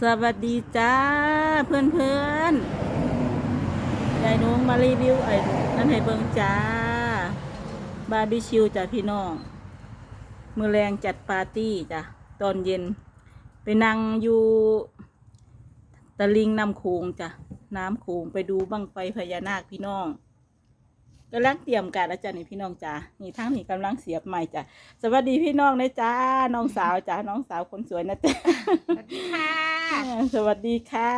สวัสดีจ้าเพื่อนเพื่อนยายนุ้งมารีวิวไอ้นั่นให้เบิ่งจ้า บาร์บีคิวจ้ะพี่น้อง มือแรงจัดปาร์ตี้จ้ะตอนเย็น ไปนั่งอยู่ตะลิงน้ำโขงจ้ะน้ำโขงไปดูบังไฟพญานาคพี่น้องกำลังเตรียมการแล้วจ้ะนี่พี่น้องจ้านี่ทั้งนี่กำลังเสียบใหม่จ้ะสวัสดีพี่น้องนะจ้าน้องสาวจ้าน้องสาวคนสวยนะจ๊ะสวัสดีค่ะ สวัสดีค่ะ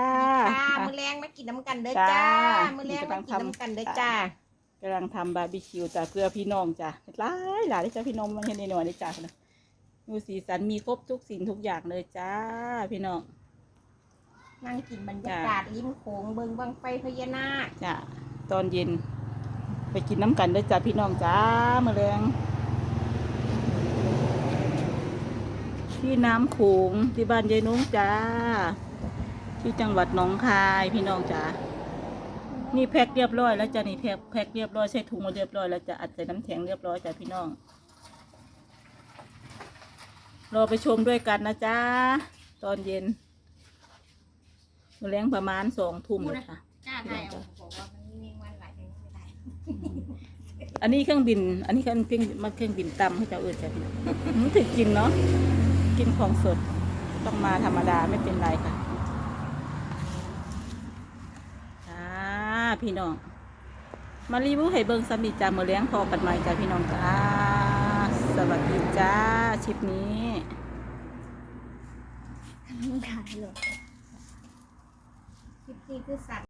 ค่ะอะมือแรงมากินน้ำกันเด้อจ้า จ้ามือแรงมากินน้ำกันเด้อจ้า กำลังทำบาร์บีคิวจ้ะเพื่อพี่น้องจ้ะหลายหลายเลยจ้ะพี่น้องมันเห็นในหน่วยเลยจ้ะนะดูสีสันมีครบทุกสิ่งทุกอย่างเลยจ้า พี่น้องนั่งกินบรรยากาศริมโขงเบิงบังไฟพญานาคจ้ะตอนเย็น ไปกินน้ำกันด้วยจ้ะพี่น้องจ้ามาแรงที่น้ำโขงที่บ้านยายนุ้งจ้า ที่จังหวัดหนองคายพี่น้องจ้านี่แพ็คเรียบร้อยแล้วจ้ะนี่แพ็คแพ็คเรียบร้อยใส่ถุงมาเรียบร้อยแล้วจะอัดใส่น้ำแข็งเรียบร้อยจ้ะพี่น้องรอไปชมด้วยกันนะจ๊ะตอนเย็นมื้อแรงประมาณสองทุ่มเลยค่ะอันมีวันหลายเดือนไม่ได้อันนี้เครื่องบิน อันนี้เครื่องบินมาเครื่องบินตำให้เจ้าเอิญจ้ะพี่น้องอืมถึงกินเนาะกินของสดต้องมาธรรมดาไม่เป็นไรค่ะจ้า พี่น้อง มารีวิวให้เบิ่งสมิจ้าเมือเลี้ยงพอกันใหม่จ้าพี่น้องจ้า สวัสดีจ้าชิปนี้ขายเลยคลิปนี้คือสัตว์